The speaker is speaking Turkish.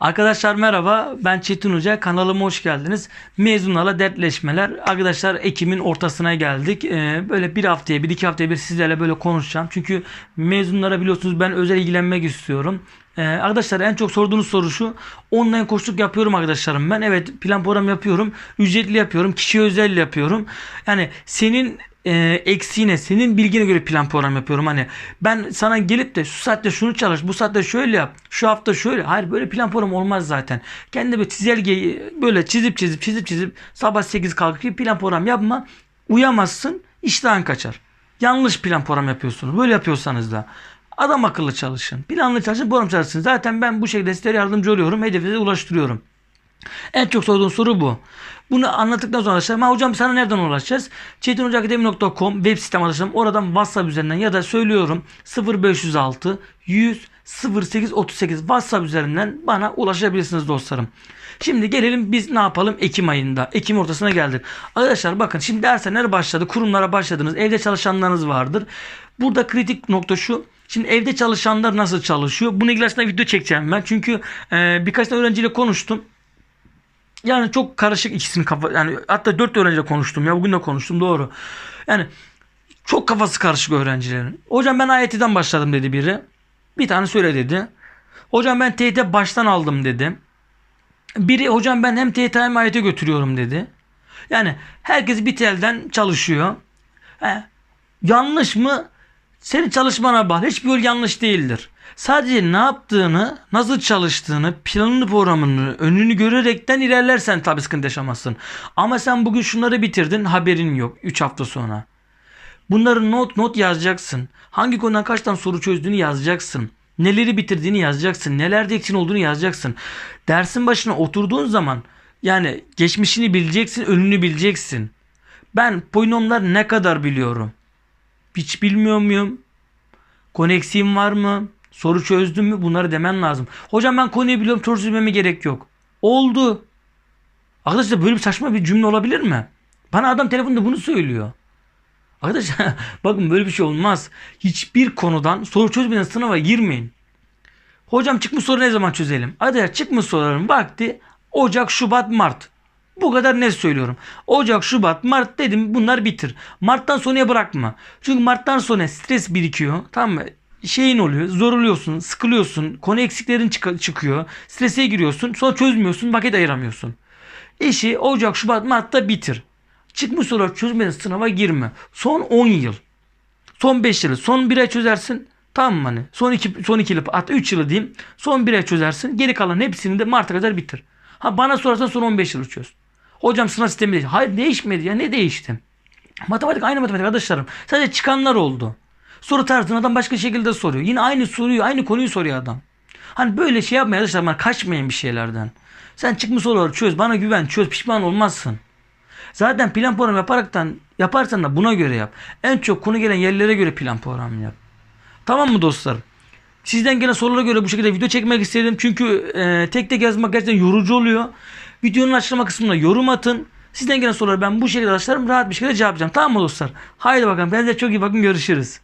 Arkadaşlar merhaba ben Çetin Hoca kanalıma hoş geldiniz. Mezunlarla dertleşmeler. Arkadaşlar Ekim'in ortasına geldik. Ee, böyle bir haftaya bir iki haftaya bir sizlerle böyle konuşacağım. Çünkü mezunlara biliyorsunuz ben özel ilgilenmek istiyorum. Ee, arkadaşlar en çok sorduğunuz soru şu. Online koçluk yapıyorum arkadaşlarım ben. Evet plan program yapıyorum. Ücretli yapıyorum. Kişi özel yapıyorum. Yani senin e, eksiğine, senin bilgine göre plan program yapıyorum. Hani ben sana gelip de şu saatte şunu çalış, bu saatte şöyle yap, şu hafta şöyle. Hayır böyle plan program olmaz zaten. Kendi böyle çizelgeyi böyle çizip çizip çizip çizip sabah 8 kalkıp plan program yapma. Uyamazsın, iştahın kaçar. Yanlış plan program yapıyorsunuz. Böyle yapıyorsanız da. Adam akıllı çalışın. Planlı çalışın, program çalışın. Zaten ben bu şekilde sizlere yardımcı oluyorum. Hedefinize ulaştırıyorum. En çok sorduğun soru bu. Bunu anlattıktan sonra arkadaşlar "Ma hocam sana nereden ulaşacağız? çetinhocaakademi.com web sitem arkadaşlarım. Oradan WhatsApp üzerinden ya da söylüyorum 0506 100 08 38 WhatsApp üzerinden bana ulaşabilirsiniz dostlarım. Şimdi gelelim biz ne yapalım Ekim ayında. Ekim ortasına geldik. Arkadaşlar bakın şimdi dersler başladı. Kurumlara başladınız. Evde çalışanlarınız vardır. Burada kritik nokta şu. Şimdi evde çalışanlar nasıl çalışıyor? Bunu ilgili aslında video çekeceğim ben. Çünkü e, birkaç tane öğrenciyle konuştum. Yani çok karışık ikisinin kafa yani hatta dört öğrenciyle konuştum ya bugün de konuştum doğru. Yani çok kafası karışık öğrencilerin. Hocam ben AYT'den başladım dedi biri. Bir tane söyle dedi. Hocam ben TYT baştan aldım dedi. Biri hocam ben hem TYT hem AYT götürüyorum dedi. Yani herkes bir telden çalışıyor. He, yanlış mı? Senin çalışmana bağlı. Hiçbir yol yanlış değildir. Sadece ne yaptığını, nasıl çalıştığını, planını, programını, önünü görerekten ilerlersen tabii sıkıntı yaşamazsın. Ama sen bugün şunları bitirdin, haberin yok 3 hafta sonra. Bunları not not yazacaksın. Hangi konudan kaç tane soru çözdüğünü yazacaksın. Neleri bitirdiğini yazacaksın. Nelerde eksin olduğunu yazacaksın. Dersin başına oturduğun zaman yani geçmişini bileceksin, önünü bileceksin. Ben polinomlar ne kadar biliyorum? Hiç bilmiyor muyum? Konu eksiğim var mı? Soru çözdüm mü? Bunları demen lazım. Hocam ben konuyu biliyorum soru çözmeme gerek yok. Oldu. Arkadaşlar böyle bir saçma bir cümle olabilir mi? Bana adam telefonda bunu söylüyor. Arkadaşlar bakın böyle bir şey olmaz. Hiçbir konudan soru çözmeden sınava girmeyin. Hocam çıkmış soru ne zaman çözelim? Arkadaşlar çıkmış soruların vakti Ocak, Şubat, Mart. Bu kadar net söylüyorum. Ocak, Şubat, Mart dedim bunlar bitir. Mart'tan sonraya bırakma. Çünkü Mart'tan sonra stres birikiyor. Tamam mı? Şeyin oluyor. Zoruluyorsun, sıkılıyorsun. Konu eksiklerin çık- çıkıyor. Strese giriyorsun. Sonra çözmüyorsun. Vakit ayıramıyorsun. İşi Ocak, Şubat, Mart'ta bitir. Çıkmış sorular çözmeden sınava girme. Son 10 yıl. Son 5 yılı. Son 1 ay çözersin. Tamam hani? Son 2 son 2 yılı hatta 3 yılı diyeyim. Son 1 ay çözersin. Geri kalan hepsini de Mart'a kadar bitir. Ha bana sorarsan son 15 yılı çöz. Hocam sınav sistemi değişti. Hayır değişmedi ya. Ne değişti? Matematik aynı matematik arkadaşlarım. Sadece çıkanlar oldu. Soru tarzını adam başka şekilde soruyor. Yine aynı soruyu, aynı konuyu soruyor adam. Hani böyle şey yapmayın arkadaşlar. Kaçmayın bir şeylerden. Sen çıkmış soruları çöz. Bana güven. Çöz. Pişman olmazsın. Zaten plan program yaparaktan yaparsan da buna göre yap. En çok konu gelen yerlere göre plan programı yap. Tamam mı dostlarım? Sizden gelen sorulara göre bu şekilde video çekmek istedim. Çünkü e, tek tek yazmak gerçekten yorucu oluyor. Videonun açıklama kısmına yorum atın. Sizden gelen soruları ben bu şekilde arkadaşlarım rahat bir şekilde cevaplayacağım. Tamam mı dostlar? Haydi bakalım. Kendinize çok iyi bakın. Görüşürüz.